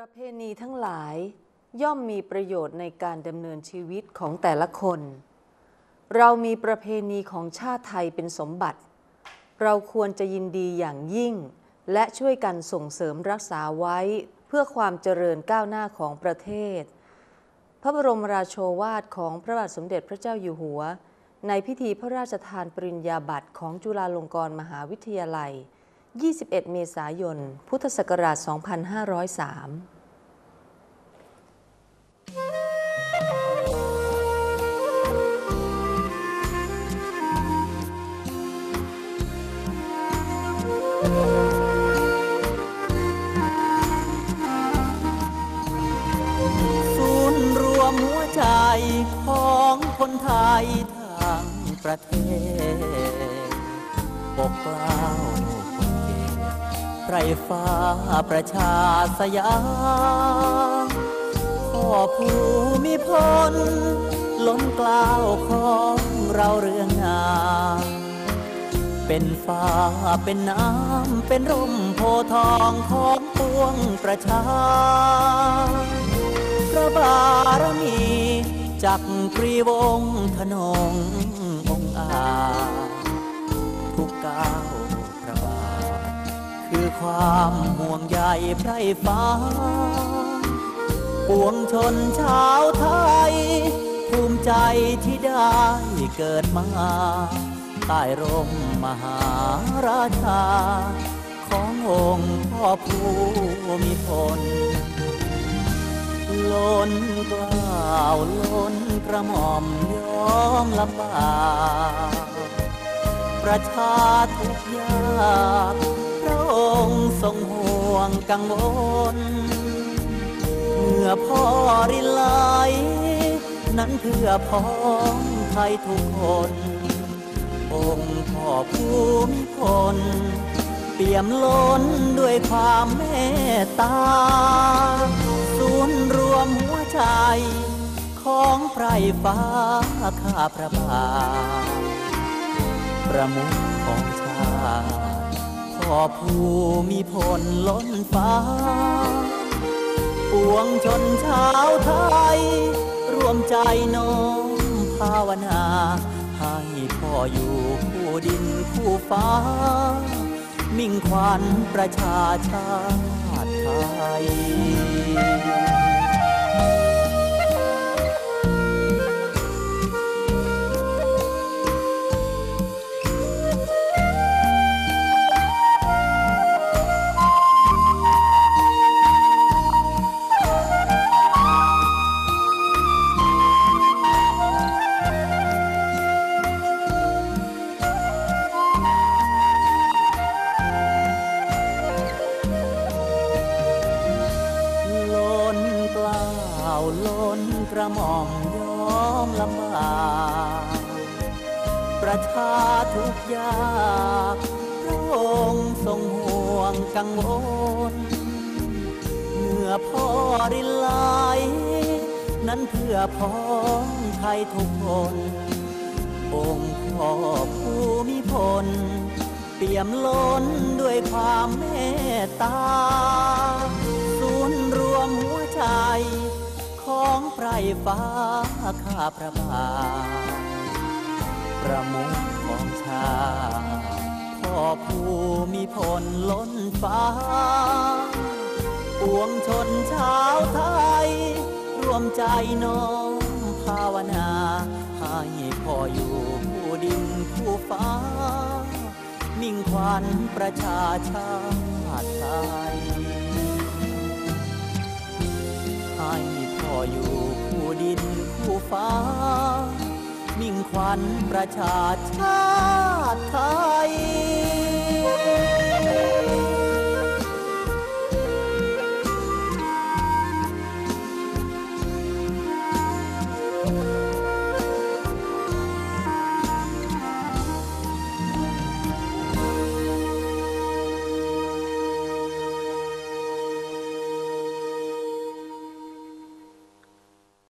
ประเพณีทั้งหลายย่อมมีประโยชน์ในการดำเนินชีวิตของแต่ละคน เรามีประเพณีของชาติไทยเป็นสมบัติ เราควรจะยินดีอย่างยิ่ง และช่วยกันส่งเสริมรักษาไว้เพื่อความเจริญก้าวหน้าของประเทศ พระบรมราโชวาทของพระบาทสมเด็จพระเจ้าอยู่หัว ในพิธีพระราชทานปริญญาบัตรของจุฬาลงกรณ์มหาวิทยาลัย 21 เมษายน พุทธศักราช 2503ศูนย์รวมหัวใจของคนไทยทั้งประเทศปกกล้าคนเก่ง ไรฟ้าประชาสยามพ่อผู้มีพลล้นกล้าวของเราเรื่องงามเป็นฟ้าเป็นน้ำ เป็นร่มโพทองของปวงประชา พระบารมีจักรีวงธนง ความห่วงใยไพรฟ้า ปวงชนชาวไทย ภูมิใจที่ได้เกิดมาใต้ร่มมหาราชา ขององค์พ่อผู้มีพลล้นกล้าวล้นกระหม่อมยอมลำบากประชาทุกยาก ทรงห่วงกังวล เมื่อพ่อรินไหลนั้นเพื่อพ้องไทยทุกคน องค์พ่อผู้มีพลเปี่ยมล้นด้วยความเมตตาศูนย์รวมหัวใจ ของไพรฟ้าข้าพระบาทประมุขของชาติ พ่อผู้มีพลล้นฟ้า ปวงชนชาวไทย รวมใจน้อมภาวนา ให้พ่ออยู่คู่ดินคู่ฟ้า มิ่งขวัญประชาชาติไทย ระหม่อมยอมลำบากประชาทุกยากพระองค์ทรงห่วงกังวลเมื่อพ่อรินไหลนั้นเพื่อพ้องไทยทุกคนองค์พ่อผู้มีพลเปี่ยมล้นด้วยความเมตตา ฟ้าข้าพระบาทประมุขของชาพ่อผู้มีพลล้นฟ้าปวงชนชาวไทย รวมใจน้มภาวนา ให้พ่ออยู่คู่ดินคู่ฟ้า มิ่งขวัญประชาชาติ ขวัญประชาชาติไทย